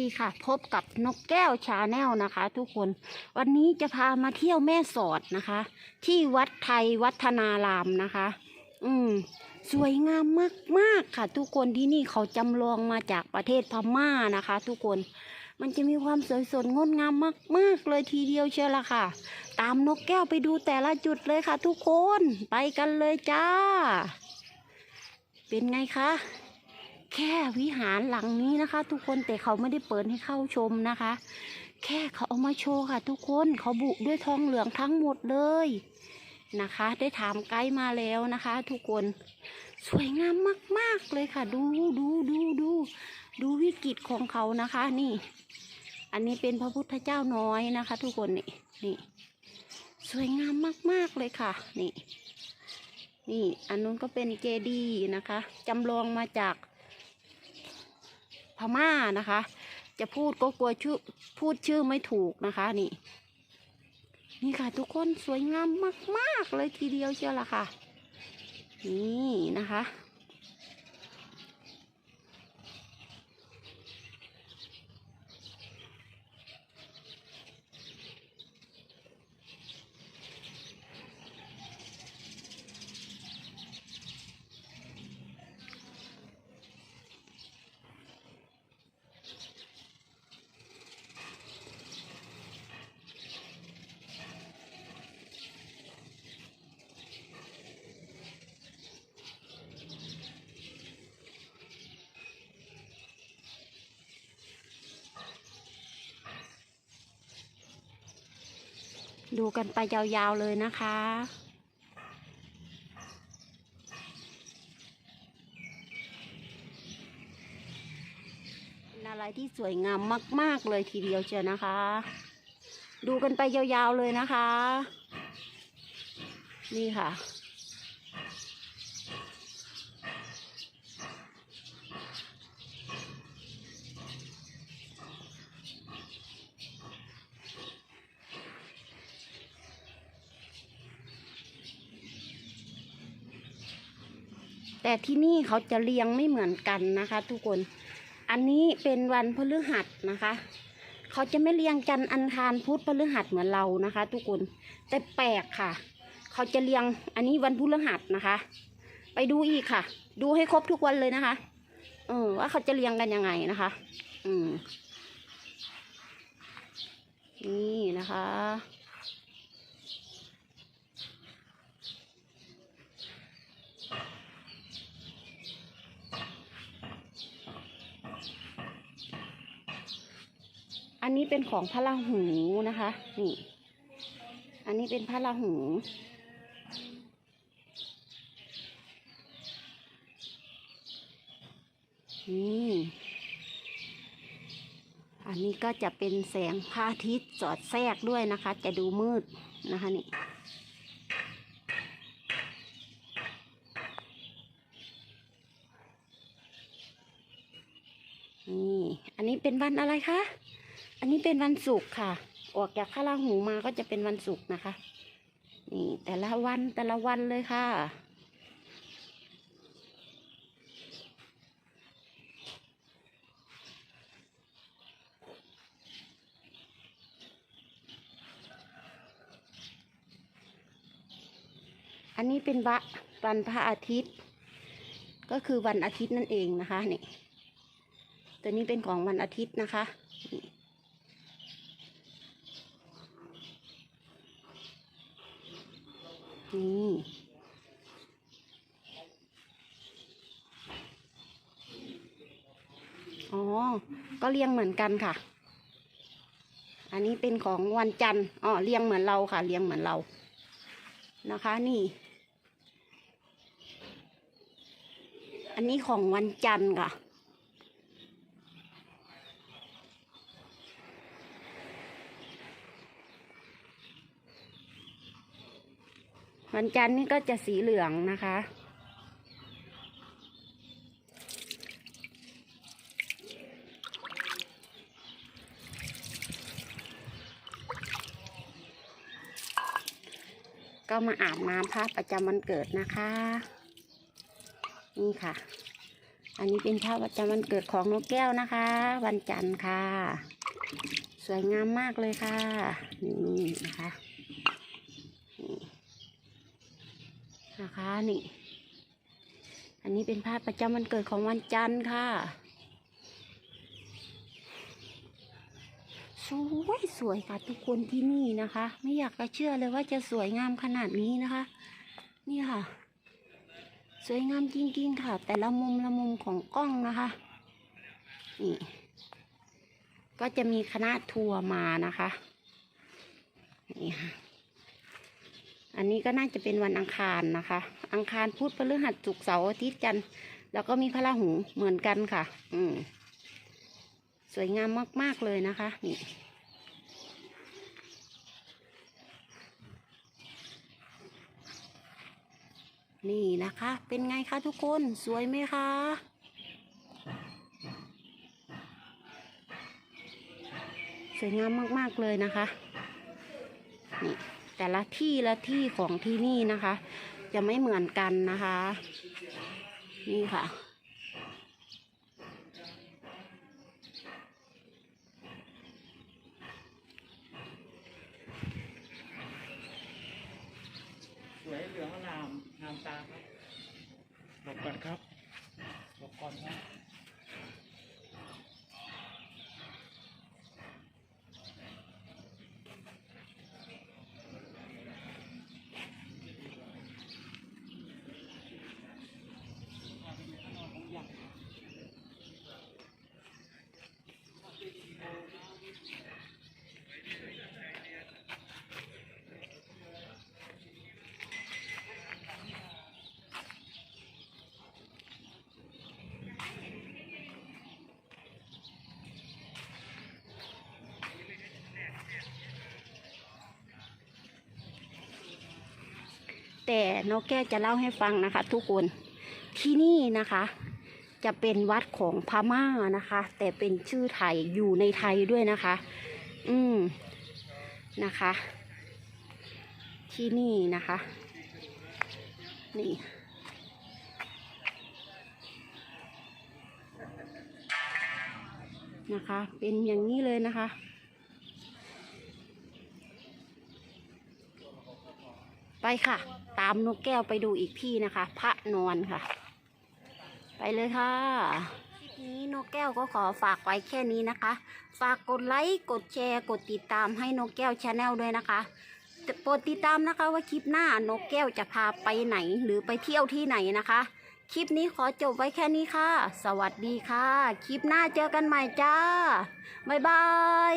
ดีค่ะ พบกับนกแก้วชาแนลนะคะ ทุกคนวันนี้จะพามาเที่ยวแม่สอดนะคะ ที่วัดไทยวัฒนารามนะคะ อืม สวยงามมากๆค่ะ ทุกคนที่นี่เขาจำลองมาจากประเทศพม่านะคะ ทุกคนมันจะมีความสวยสดงดงามมาก ๆ เลยทีเดียวเชียวละค่ะ ตามนกแก้วไปดูแต่ละจุดเลยค่ะ ทุกคนไปกันเลยจ้า เป็นไงคะ แค่วิหารหลังนี้นะคะ ทุกคนแต่เขาไม่ได้เปิดให้เข้าชมนะคะ แค่เขาเอามาโชว์ค่ะ ทุกคนเขาบุด้วยทองเหลืองทั้งหมดเลยนะคะ ได้ถามไกด์มาแล้วนะคะ ทุกคนสวยงามมาก ๆเลยค่ะ ดูดูดูดูดูวิกฤตของเขานะคะนี่ อันนี้เป็นพระพุทธเจ้าน้อยนะคะ ทุกคนนี่นี่ สวยงามมาก ๆเลยค่ะ นี่นี่ อันนู้นก็เป็นเจดีย์นะคะจำลองมาจาก พม่านะคะ จะพูดก็กลัวชื่อพูดชื่อไม่ถูกนะคะนี่ นี่ค่ะทุกคนสวยงามมาก ๆ เลยทีเดียวเชียวล่ะค่ะ นี่นะคะ ดูกันไปยาวๆเลยนะคะเป็นอะไรที่สวยงามมาก ๆ เลยทีเดียวเชียวนะคะ ดูกันไปยาวๆเลยนะคะ นี่ค่ะ แต่ที่นี่เขาจะเรียงไม่เหมือนกันนะคะ ทุกคน อันนี้เป็นวันพฤหัสนะคะ เขาจะไม่เรียงจันทร์อังคารพุธพฤหัสเหมือนเรานะคะ ทุกคน แต่แปลกค่ะ เขาจะเรียง อันนี้วันพฤหัสนะคะ ไปดูอีกค่ะ ดูให้ครบทุกวันเลยนะคะ เออว่าเขาจะเรียงกันยังไงนะคะ อืมนี่นะคะ อันนี้เป็นของพระราหูนะคะ นี่ อันนี้เป็นพระราหู นี่ อันนี้ก็จะเป็นแสงพระอาทิตย์สอดแทรกด้วยนะคะ จะดูมืดนะคะนี่นี่ อันนี้เป็นวันอะไรคะ อันนี้เป็นวันศุกร์ค่ะ ออกจากข้าราหูมาก็จะเป็นวันศุกร์นะคะ นี่แต่ละวันแต่ละวันเลยค่ะ อันนี้เป็นวะวันพระอาทิตย์ ก็คือวันอาทิตย์นั่นเองนะคะนี่ตัวนี้เป็นของวันอาทิตย์นะคะ นี่อ๋อ ก็เรียงเหมือนกันค่ะ อันนี้เป็นของวันจันทร์ อ๋อเรียงเหมือนเราค่ะเรียงเหมือนเรา นะคะ นี่ อันนี้ของวันจันทร์ค่ะ วันจันทร์นี่ก็จะสีเหลืองนะคะ ก็มาอาบน้ำพระประจำวันเกิดนะคะ นี่ค่ะ อันนี้เป็นภาพประจำวันเกิดของนกแก้วนะคะ วันจันทร์ค่ะ สวยงามมากเลยค่ะ นี่นะคะ นะคะนี่ อันนี้เป็นภาพประจำวันเกิดของวันจันทร์ค่ะ สวยสวยค่ะทุกคนที่นี่นะคะ ไม่อยากจะเชื่อเลยว่าจะสวยงามขนาดนี้นะคะ นี่ค่ะ สวยงามจริงๆค่ะ แต่ละมุมละมุมของกล้องนะคะ นี่ ก็จะมีคณะทัวร์มานะคะ นี่ค่ะ อันนี้ก็น่าจะเป็นวันอังคารนะคะ อังคารพุธพฤหัสศุกร์เสาร์อาทิตย์จันทร์แล้วก็มีพระราหูเหมือนกันค่ะ อืม สวยงามมาก ๆ เลยนะคะ นี่ นี่นะคะ เป็นไงคะทุกคน สวยไหมคะสวยงามมาก ๆ เลยนะคะ นี่ แต่ละที่ละที่ของที่นี่นะคะ จะไม่เหมือนกันนะคะ นี่ค่ะ สวยเหลืองอลามงามตาครับหลบก่อนครับหลบก่อนครับ แต่นกแก้วจะเล่าให้ฟังนะคะ ทุกคนที่นี่นะคะ จะเป็นวัดของพม่านะคะ แต่เป็นชื่อไทยอยู่ในไทยด้วยนะคะ อืมนะคะ ที่นี่นะคะ นี่นะคะ เป็นอย่างนี้เลยนะคะ ไปค่ะ ตามนกแก้วไปดูอีกที่นะคะ พระนอนค่ะ ไปเลยค่ะคลิปนี้นกแก้วก็ขอฝากไว้แค่นี้นะคะ ฝากกดไลค์กดแชร์ กดติดตามให้นกแก้วชาแนลด้วยนะคะโปรดติดตามนะคะว่าคลิปหน้านกแก้วจะพาไปไหนหรือไปเที่ยวที่ไหนนะคะ คลิปนี้ขอจบไว้แค่นี้ค่ะ สวัสดีค่ะ คลิปหน้าเจอกันใหม่จ้า บ๊ายบาย